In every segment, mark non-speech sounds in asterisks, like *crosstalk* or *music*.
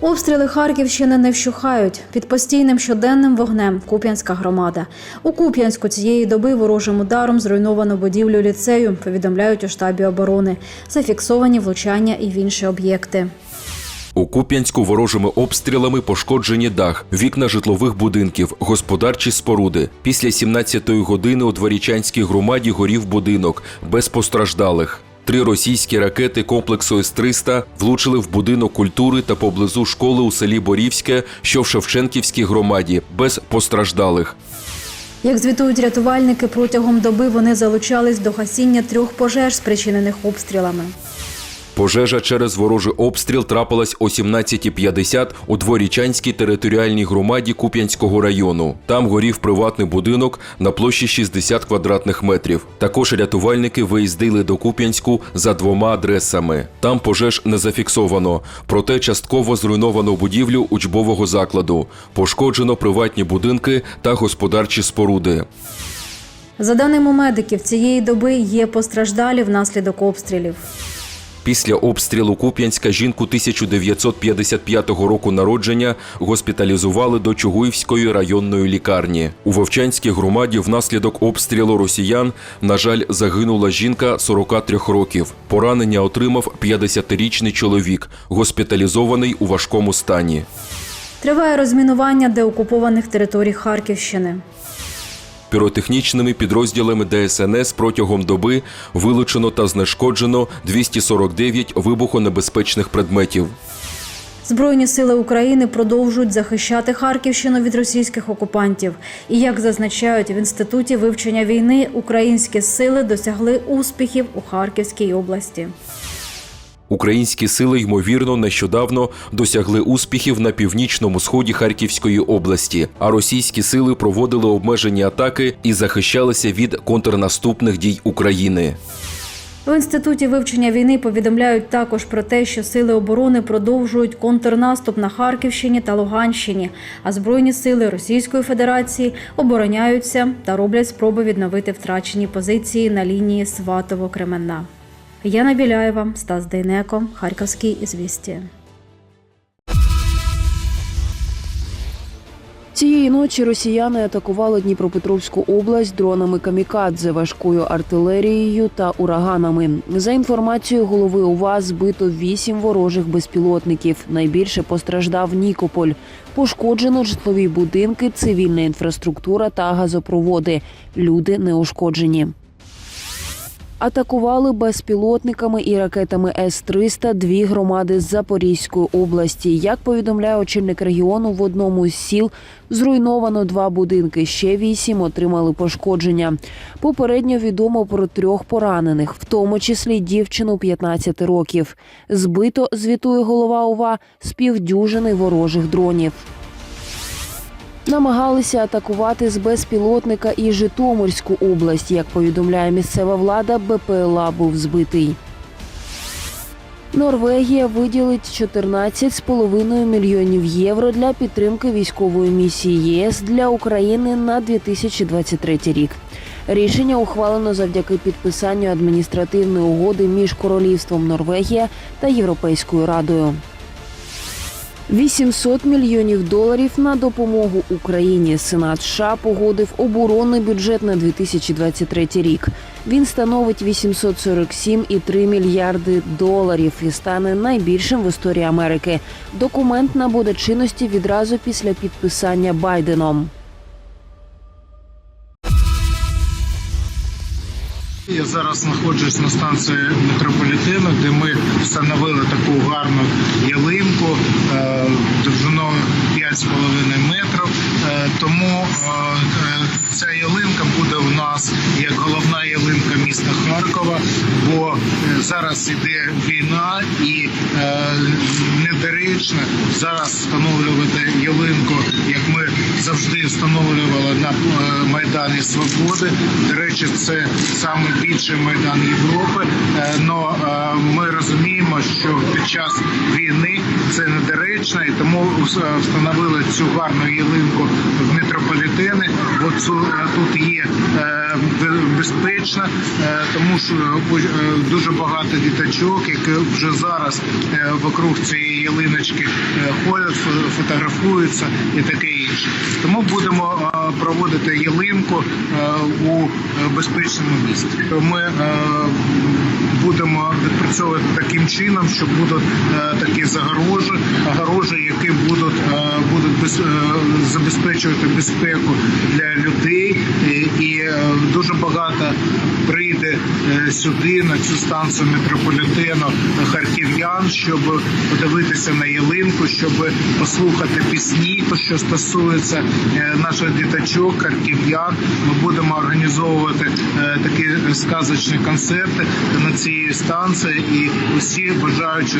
Обстріли Харківщини не вщухають. Під постійним щоденним вогнем Куп'янська громада. У Куп'янську цієї доби ворожим ударом зруйновано будівлю ліцею, повідомляють у штабі оборони. Зафіксовані влучання і в інші об'єкти. У Куп'янську ворожими обстрілами пошкоджені дах, вікна житлових будинків, господарчі споруди. Після 17-ї години у Дворічанській громаді горів будинок без постраждалих. Три російські ракети комплексу С-300 влучили в будинок культури та поблизу школи у селі Борівське, що в Шевченківській громаді, без постраждалих. Як звітують рятувальники, протягом доби вони залучались до гасіння трьох пожеж, спричинених обстрілами. Пожежа через ворожий обстріл трапилась о 17.50 у Дворічанській територіальній громаді Куп'янського району. Там горів приватний будинок на площі 60 квадратних метрів. Також рятувальники виїздили до Куп'янську за двома адресами. Там пожеж не зафіксовано, проте частково зруйновано будівлю учбового закладу. Пошкоджено приватні будинки та господарчі споруди. За даними медиків, цієї доби є постраждалі внаслідок обстрілів. Після обстрілу Куп'янська жінку 1955 року народження госпіталізували до Чугуївської районної лікарні. У Вовчанській громаді внаслідок обстрілу росіян, на жаль, загинула жінка 43 років. Поранення отримав 50-річний чоловік, госпіталізований у важкому стані. Триває розмінування деокупованих територій Харківщини. Піротехнічними підрозділами ДСНС протягом доби вилучено та знешкоджено 249 вибухонебезпечних предметів. Збройні сили України продовжують захищати Харківщину від російських окупантів. І як зазначають в інституті вивчення війни, українські сили досягли успіхів у Харківській області. Українські сили, ймовірно, нещодавно досягли успіхів на північному сході Харківської області, а російські сили проводили обмежені атаки і захищалися від контрнаступних дій України. В інституті вивчення війни повідомляють також про те, що сили оборони продовжують контрнаступ на Харківщині та Луганщині, а збройні сили Російської Федерації обороняються та роблять спроби відновити втрачені позиції на лінії Сватово-Кременна. Яна Біляєва, Стас Дейнеко, Харківський ізвісті. Цієї ночі росіяни атакували Дніпропетровську область дронами камікадзе, важкою артилерією та ураганами. За інформацією голови УВА, збито вісім ворожих безпілотників. Найбільше постраждав Нікополь. Пошкоджено житлові будинки, цивільна інфраструктура та газопроводи. Люди не ушкоджені. Атакували безпілотниками і ракетами С-300 дві громади з Запорізької області. Як повідомляє очільник регіону, в одному з сіл зруйновано два будинки. Ще вісім отримали пошкодження. Попередньо відомо про трьох поранених, в тому числі дівчину 15 років. Збито, звітує голова ОВА, з півдюжини ворожих дронів. Намагалися атакувати з безпілотника і Житомирську область. Як повідомляє місцева влада, БПЛА був збитий. Норвегія виділить 14,5 мільйонів євро для підтримки військової місії ЄС для України на 2023 рік. Рішення ухвалено завдяки підписанню адміністративної угоди між Королівством Норвегія та Європейською радою. 800 мільйонів доларів на допомогу Україні. Сенат США погодив оборонний бюджет на 2023 рік. Він становить 847,3 мільярди доларів і стане найбільшим в історії Америки. Документ набуде чинності відразу після підписання Байденом. Я зараз знаходжусь на станції метрополітену, де ми встановили таку гарну ялинку е, довжиною 5,5 метрів. Е, тому е, ця ялинка буде у нас як головна ялинка міста Харкова, бо зараз іде війна і недоречно зараз встановлювати ялинку, як ми завжди встановлювали на Майдані Свободи. До речі, це саме найбільший майдан Європи. Але ми розуміємо, що під час війни це недоречно, і тому встановили цю гарну ялинку в метрополітени. Бо е, тут є е, бе- безпечно, е, тому що е, дуже багато діточок, які вже зараз е, вокруг цієї ялиночки е, ходять, фотографуються і таке інше. Тому будемо е, проводити ялинку е, у е, безпечному місці. Ми е, будемо відпрацьовувати таким чином, що будуть е, такі загорожі, огорожі, які будуть, е, будуть без, е, забезпечувати безпеку для людей, і, е, дуже багато прийде е, сюди на цю станцію метрополітену харків'ян, щоб подивитися на ялинку, щоб послухати пісні, що стосується е, наших діточок, харків'ян. Ми будемо організовувати е, такі сказочні концерти на цій станції, і усі бажаючі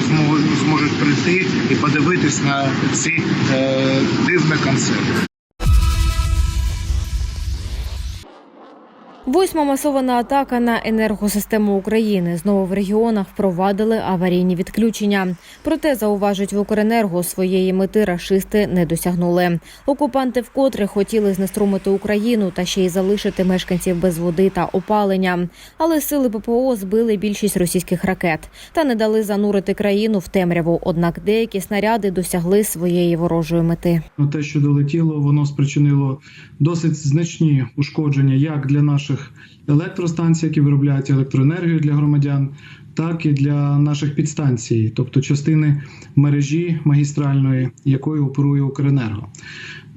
зможуть, прийти і подивитись на ці дивні концерти. Восьма масована атака на енергосистему України. Знову в регіонах впровадили аварійні відключення. Проте зауважують в Укренерго своєї мети рашисти не досягнули. Окупанти вкотре хотіли знеструмити Україну та ще й залишити мешканців без води та опалення. Але сили ППО збили більшість російських ракет та не дали занурити країну в темряву. Однак деякі снаряди досягли своєї ворожої мети. Те, що долетіло, воно спричинило досить значні ушкодження як для наших електростанцій, які виробляють електроенергію для громадян, так і для наших підстанцій, тобто частини мережі магістральної, якою оперує Укренерго.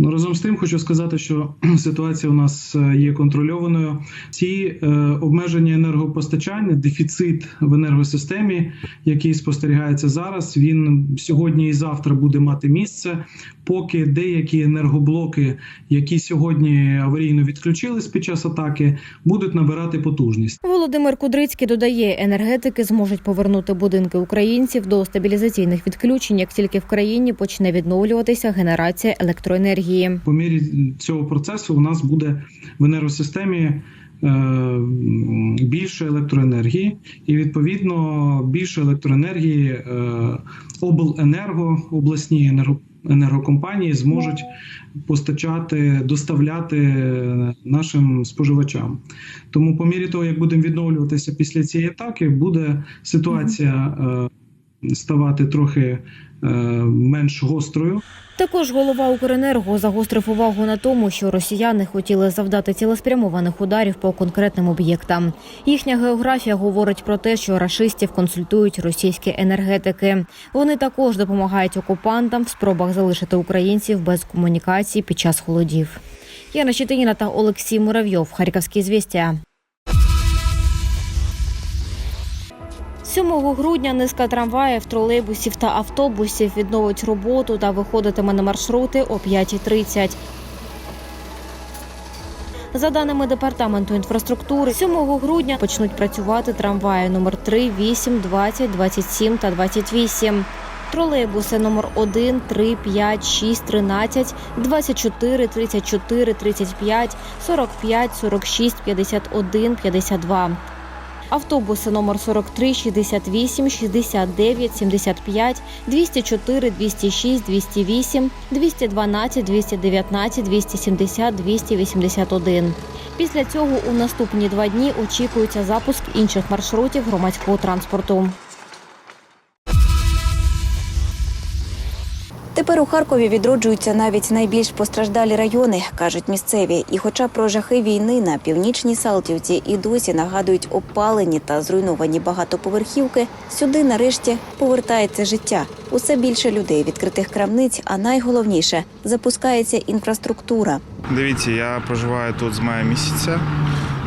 Ну разом з тим, хочу сказати, що *clears throat* ситуація у нас е, є контрольованою. Ці е, обмеження енергопостачання, дефіцит в енергосистемі, який спостерігається зараз, він сьогодні і завтра буде мати місце, поки деякі енергоблоки, які сьогодні аварійно відключились під час атаки, будуть набирати потужність. Володимир Кудрицький додає, енергетики зможуть повернути будинки українців до стабілізаційних відключень, як тільки в країні почне відновлюватися генерація електроенергії. По мірі цього процесу у нас буде в енергосистемі е, більше електроенергії, і відповідно більше електроенергії е, обленерго, обласні енерго, енергокомпанії зможуть постачати, доставляти нашим споживачам. Тому, по мірі того, як будемо відновлюватися після цієї атаки, буде ситуація е, ставати трохи е, менш гострою. Також голова Укренерго загострив увагу на тому, що росіяни хотіли завдати цілеспрямованих ударів по конкретним об'єктам. Їхня географія говорить про те, що рашистів консультують російські енергетики. Вони також допомагають окупантам в спробах залишити українців без комунікації під час холодів. Яна Щетиніна та Олексій Муравйов. Харківські звістя. 7 грудня низка трамваїв, тролейбусів та автобусів відновить роботу та виходитиме на маршрути о 5.30. За даними департаменту інфраструктури, 7 грудня почнуть працювати трамваї номер 3, 8, 20, 27 та 28. Тролейбуси номер 1, 3, 5, 6, 13, 24, 34, 35, 45, 46, 51, 52. Автобуси номер 43, 68, 69, 75, 204, 206, 208, 212, 219, 270, 281. Після цього у наступні два дні очікується запуск інших маршрутів громадського транспорту. Тепер у Харкові відроджуються навіть найбільш постраждалі райони, кажуть місцеві. І, хоча про жахи війни на північній Салтівці і досі нагадують опалені та зруйновані багатоповерхівки, сюди нарешті повертається життя. Усе більше людей, відкритих крамниць, а найголовніше запускається інфраструктура. Дивіться, я проживаю тут з мая місяця.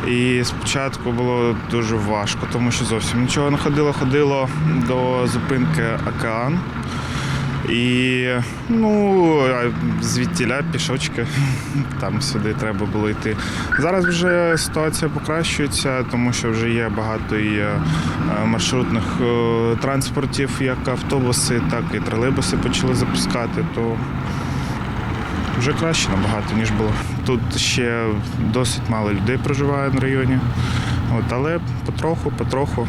І спочатку було дуже важко, тому що зовсім нічого не ходило. Ходило до зупинки океан. І ну, звідтіля пішочки, *laughs* там сюди треба було йти. Зараз вже ситуація покращується, тому що вже є багато і е, маршрутних е, транспортів, як автобуси, так і тролейбуси почали запускати. То вже краще набагато, ніж було. Тут ще досить мало людей проживає на районі. От, але потроху, потроху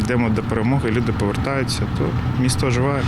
йдемо до перемоги, люди повертаються, то місто оживає.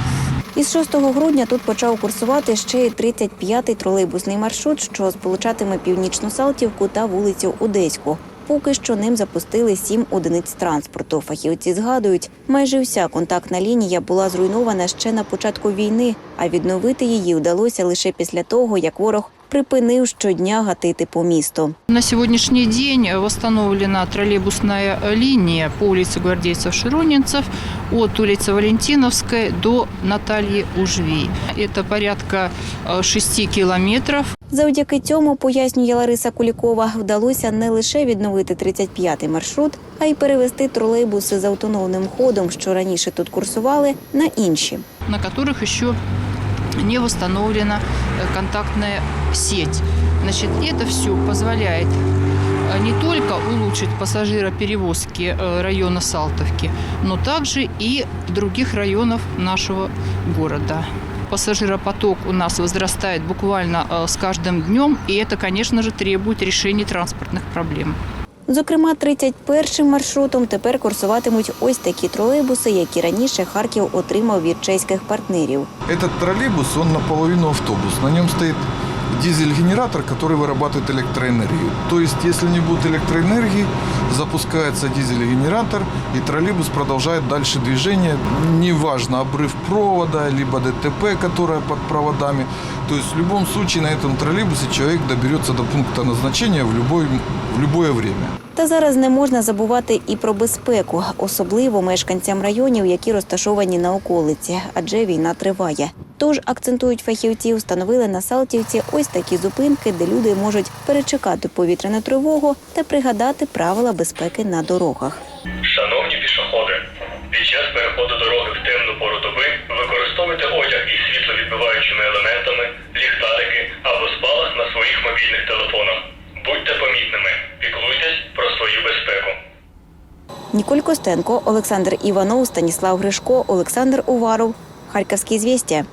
Із 6 грудня тут почав курсувати ще й 35-й тролейбусний маршрут, що сполучатиме північну Салтівку та вулицю Одеську Поки що ним запустили сім одиниць транспорту. Фахівці згадують, майже вся контактна лінія була зруйнована ще на початку війни, а відновити її вдалося лише після того, як ворог припинив щодня гатити по місту. На сегодняшний день восстановлена троллейбусная линия по улице гвардейцев-широнинцев от улицы Валентиновской до Натальи Ужвей. Это порядка э, 6 километров. Завдяки цьому, пояснює Лариса Кулікова, вдалося не лише відновити 35-й маршрут, а й перевести тролейбуси з автономним ходом, що раніше тут курсували, на інші. на которых еще не восстановлена э, контактная сеть. Значит, это все позволяет э, не только улучшить пассажироперевозки э, района Салтовки, но также и других районов нашего города. Пассажиропоток у нас возрастает буквально э, с каждым днем, и это, конечно же, требует решения транспортных проблем. Зокрема, 31-м маршрутом тепер курсуватимуть ось такі тролейбуси, які раніше Харків отримав від чеських партнерів. Этот троллейбус, он наполовину автобус. На нем стоит дизель-генератор, который вырабатывает электроэнергию. То есть, если не будет электроэнергии, запускается дизель-генератор, и троллейбус продолжает дальше движение. Неважно, обрыв провода, либо ДТП, которое под проводами. То есть, в любом случае, на этом троллейбусе человек доберется до пункта назначения в, любой, в любое время. Та зараз не можна забувати і про безпеку, особливо мешканцям районів, які розташовані на околиці, адже війна триває. Тож акцентують фахівці, встановили на Салтівці ось такі зупинки, де люди можуть перечекати повітряну тривогу та пригадати правила безпеки на дорогах. Шановні пішоходи, під час переходу дороги в темну пору доби використовуйте одяг із світловідбиваючими елементами, ліхтарики або спалах на своїх мобільних телефонах. Будьте помітними, піклуйтесь про свою безпеку. Ніколь Костенко, Олександр Іванов, Станіслав Гришко, Олександр Уваров. Харківські звістя.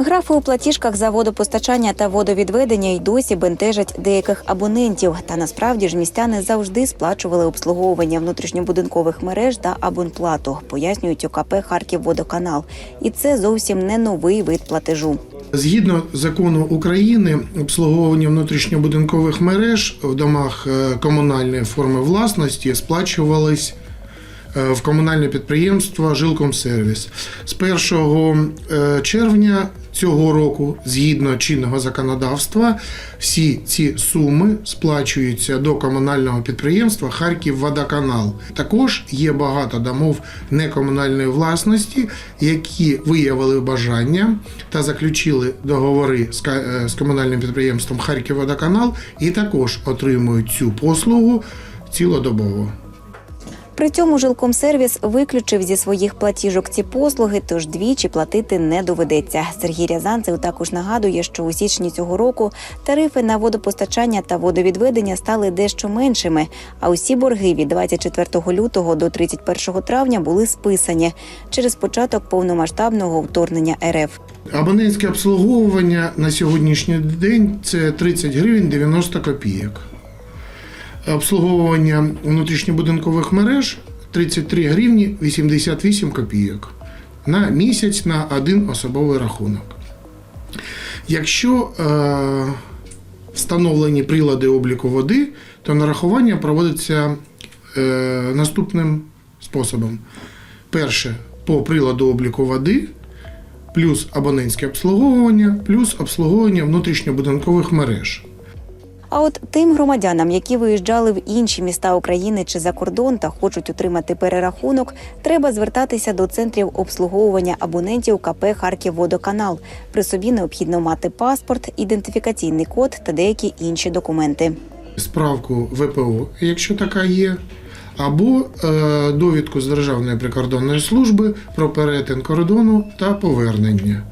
Графи у платіжках за водопостачання та водовідведення й досі бентежать деяких абонентів. Та насправді ж містяни завжди сплачували обслуговування внутрішньобудинкових мереж та абонплату, пояснюють ОКП Харківводоканал. І це зовсім не новий вид платежу. Згідно закону України, обслуговування внутрішньобудинкових мереж в домах е, комунальної форми власності сплачувались е, в комунальне підприємство Жилкомсервіс. З 1 е, червня цього року, згідно чинного законодавства, всі ці суми сплачуються до комунального підприємства Харківводоканал. Також є багато домов некомунальної власності, які виявили бажання та заключили договори з е, комунальним підприємством Харківводоканал і також отримують цю послугу цілодобово. При цьому жилкомсервіс виключив зі своїх платіжок ці послуги, тож двічі платити не доведеться. Сергій Рязанцев також нагадує, що у січні цього року тарифи на водопостачання та водовідведення стали дещо меншими. А усі борги від 24 лютого до 31 травня були списані через початок повномасштабного вторгнення РФ. Абонентське обслуговування на сьогоднішній день це 30 гривень 90 копійок. Обслуговування внутрішньобудинкових мереж 33 гривні 88 копійок на місяць на один особовий рахунок. Якщо е, встановлені прилади обліку води, то нарахування проводиться е, наступним способом. Перше по приладу обліку води плюс абонентське обслуговування, плюс обслуговування внутрішньобудинкових мереж. А от тим громадянам, які виїжджали в інші міста України чи за кордон та хочуть отримати перерахунок, треба звертатися до центрів обслуговування абонентів КП Харківводоканал. При собі необхідно мати паспорт, ідентифікаційний код та деякі інші документи. Справку ВПО, якщо така є, або е, довідку з Державної прикордонної служби про перетин кордону та повернення.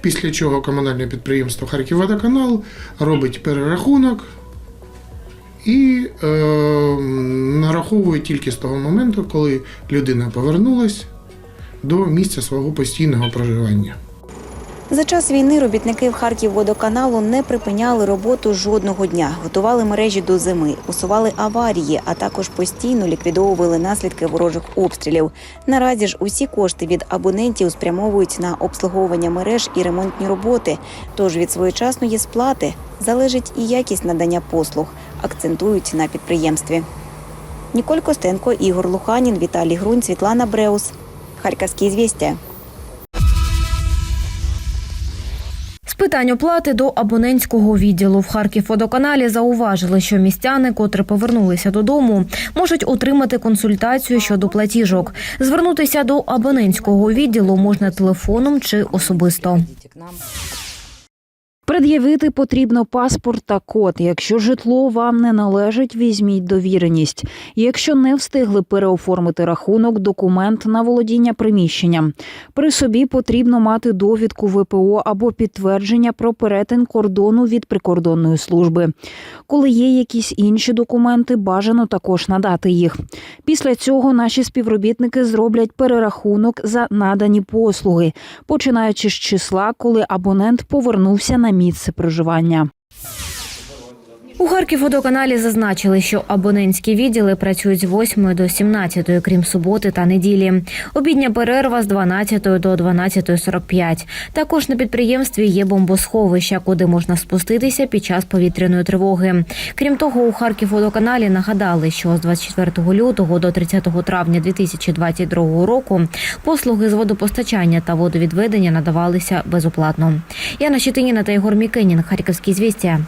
Після чого комунальне підприємство Харківводоканал робить перерахунок і е, нараховує тільки з того моменту, коли людина повернулась до місця свого постійного проживання. За час війни робітники в Харківводоканалу не припиняли роботу жодного дня, готували мережі до зими, усували аварії, а також постійно ліквідовували наслідки ворожих обстрілів. Наразі ж усі кошти від абонентів спрямовують на обслуговування мереж і ремонтні роботи. Тож від своєчасної сплати залежить і якість надання послуг, акцентують на підприємстві. Ніколь Костенко, Ігор Луханін, Віталій Грунь, Світлана Бреус. Харківські звістя. Питань оплати до абонентського відділу в Харківводоканалі зауважили, що містяни, котрі повернулися додому, можуть отримати консультацію щодо платіжок. Звернутися до абонентського відділу можна телефоном чи особисто. Пред'явити потрібно паспорт та код. Якщо житло вам не належить, візьміть довіреність. Якщо не встигли переоформити рахунок, документ на володіння приміщенням. При собі потрібно мати довідку ВПО або підтвердження про перетин кордону від прикордонної служби. Коли є якісь інші документи, бажано також надати їх. Після цього наші співробітники зроблять перерахунок за надані послуги, починаючи з числа, коли абонент повернувся на місце проживання. У Харківводоканалі зазначили, що абонентські відділи працюють з 8 до 17, крім суботи та неділі. Обідня перерва з 12 до 12.45. Також на підприємстві є бомбосховища, куди можна спуститися під час повітряної тривоги. Крім того, у Харківводоканалі нагадали, що з 24 лютого до 30 травня 2022 року послуги з водопостачання та водовідведення надавалися безоплатно. Яна Щетиніна та Ігор Мікенін, Харківські звістя.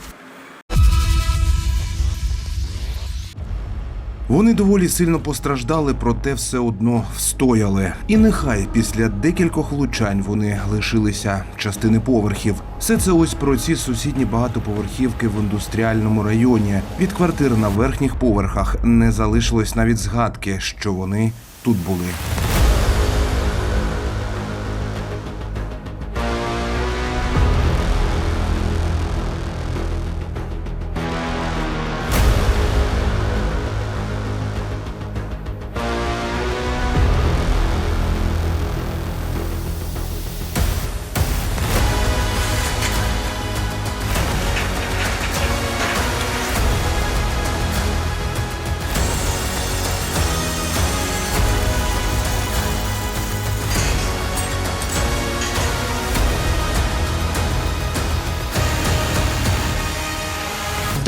Вони доволі сильно постраждали, проте все одно встояли. І нехай після декількох влучань вони лишилися частини поверхів. Все це ось про ці сусідні багатоповерхівки в індустріальному районі. Від квартир на верхніх поверхах не залишилось навіть згадки, що вони тут були.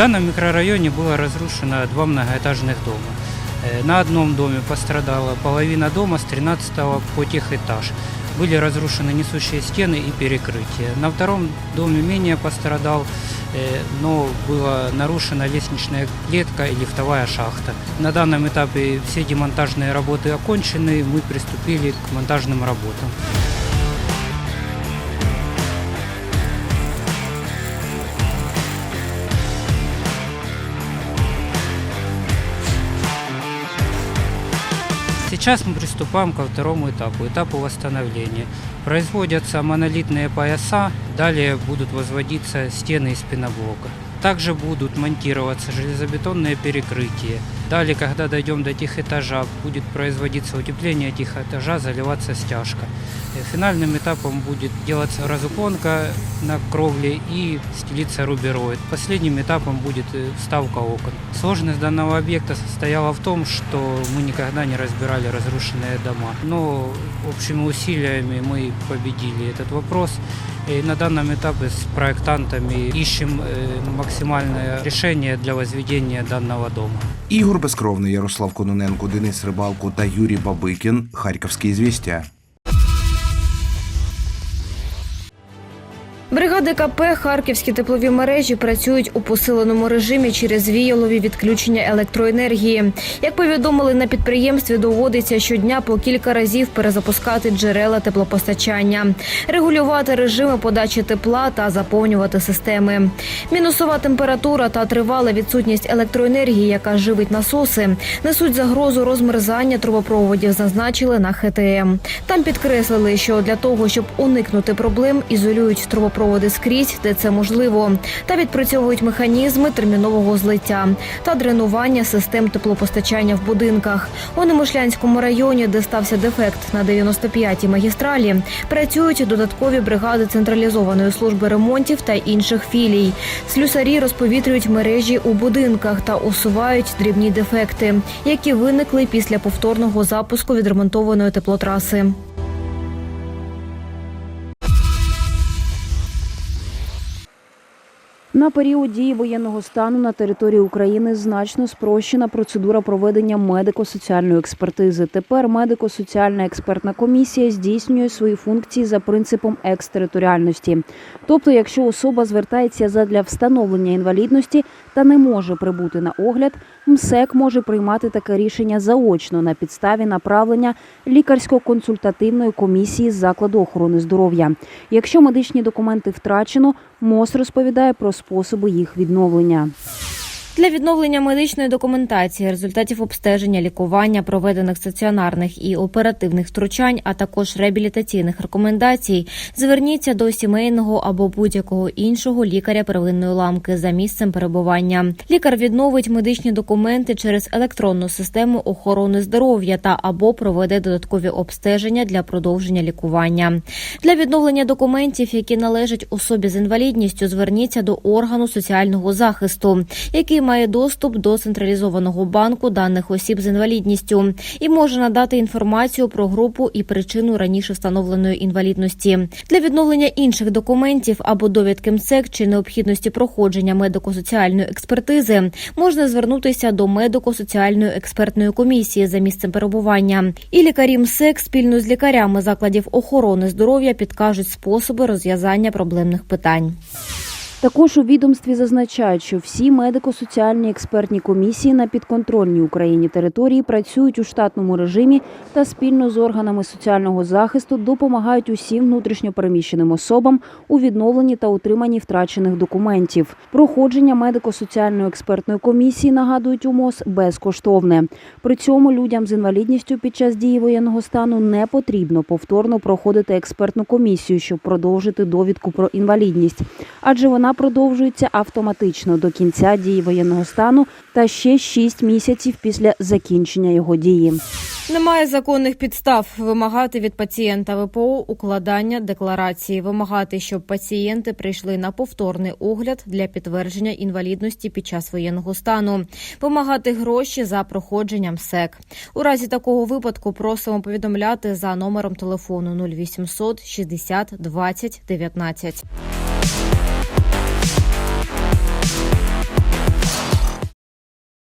Данном микрорайоне было разрушено два многоэтажных дома. Э, На одном доме пострадала половина дома с 13 по техэтаж. Были разрушены несущие стены и перекрытия. На втором доме менее пострадал, э, но была нарушена лестничная клетка и лифтовая шахта. На данном этапе все демонтажные работы окончены, мы приступили к монтажным работам. Сейчас мы приступаем ко второму этапу, этапу восстановления. Производятся монолитные пояса, далее будут возводиться стены из пеноблока. Также будут монтироваться железобетонные перекрытия. Далее, когда дойдем до техэтажа, будет производиться утепление техэтажа, заливаться стяжка. Э, Финальным этапом будет делаться разуклонка на кровле и стелиться рубероид. Последним этапом будет э, вставка окон. Сложность данного объекта состояла в том, что мы никогда не разбирали разрушенные дома. Но общими усилиями мы победили этот вопрос. На данном этапе с проектантами ищем э, максимальное решение для возведения данного дома. Ігор Безкровний, Ярослав Кононенко, Денис Рибалко та Юрій Бабикін. Харківські звістя. Бригади КП Харківські теплові мережі працюють у посиленому режимі через віялові відключення електроенергії. Як повідомили на підприємстві, доводиться щодня по кілька разів перезапускати джерела теплопостачання, регулювати режими подачі тепла та заповнювати системи. Мінусова температура та тривала відсутність електроенергії, яка живить насоси, несуть загрозу розмерзання трубопроводів, зазначили на ХТМ. Там підкреслили, що для того, щоб уникнути проблем, ізолюють трубопроводи трубопроводи скрізь, де це можливо, та відпрацьовують механізми термінового злиття та дренування систем теплопостачання в будинках. У Немишлянському районі, де стався дефект на 95-й магістралі, працюють додаткові бригади централізованої служби ремонтів та інших філій. Слюсарі розповітрюють мережі у будинках та усувають дрібні дефекти, які виникли після повторного запуску відремонтованої теплотраси. На період дії воєнного стану на території України значно спрощена процедура проведення медико-соціальної експертизи. Тепер медико-соціальна експертна комісія здійснює свої функції за принципом екстериторіальності. Тобто, якщо особа звертається задля встановлення інвалідності та не може прибути на огляд, МСЕК може приймати таке рішення заочно на підставі направлення лікарсько-консультативної комісії з закладу охорони здоров'я. Якщо медичні документи втрачено, МОЗ розповідає про способи їх відновлення. Для відновлення медичної документації, результатів обстеження, лікування, проведених стаціонарних і оперативних втручань, а також реабілітаційних рекомендацій, зверніться до сімейного або будь-якого іншого лікаря первинної ламки за місцем перебування. Лікар відновить медичні документи через електронну систему охорони здоров'я та або проведе додаткові обстеження для продовження лікування. Для відновлення документів, які належать особі з інвалідністю, зверніться до органу соціального захисту, який має доступ до централізованого банку даних осіб з інвалідністю і може надати інформацію про групу і причину раніше встановленої інвалідності. Для відновлення інших документів або довідки МСЕК чи необхідності проходження медико-соціальної експертизи можна звернутися до медико-соціальної експертної комісії за місцем перебування. І лікарі МСЕК спільно з лікарями закладів охорони здоров'я підкажуть способи розв'язання проблемних питань. Також у відомстві зазначають, що всі медико-соціальні експертні комісії на підконтрольній Україні території працюють у штатному режимі та спільно з органами соціального захисту допомагають усім внутрішньопереміщеним особам у відновленні та утриманні втрачених документів. Проходження медико-соціальної експертної комісії нагадують у МОЗ безкоштовне. При цьому людям з інвалідністю під час дії воєнного стану не потрібно повторно проходити експертну комісію, щоб продовжити довідку про інвалідність, адже продовжується автоматично до кінця дії воєнного стану та ще 6 місяців після закінчення його дії. Немає законних підстав вимагати від пацієнта ВПО укладання декларації, вимагати, щоб пацієнти прийшли на повторний огляд для підтвердження інвалідності під час воєнного стану, вимагати гроші за проходженням СЕК. У разі такого випадку просимо повідомляти за номером телефону 0800 60 20 19.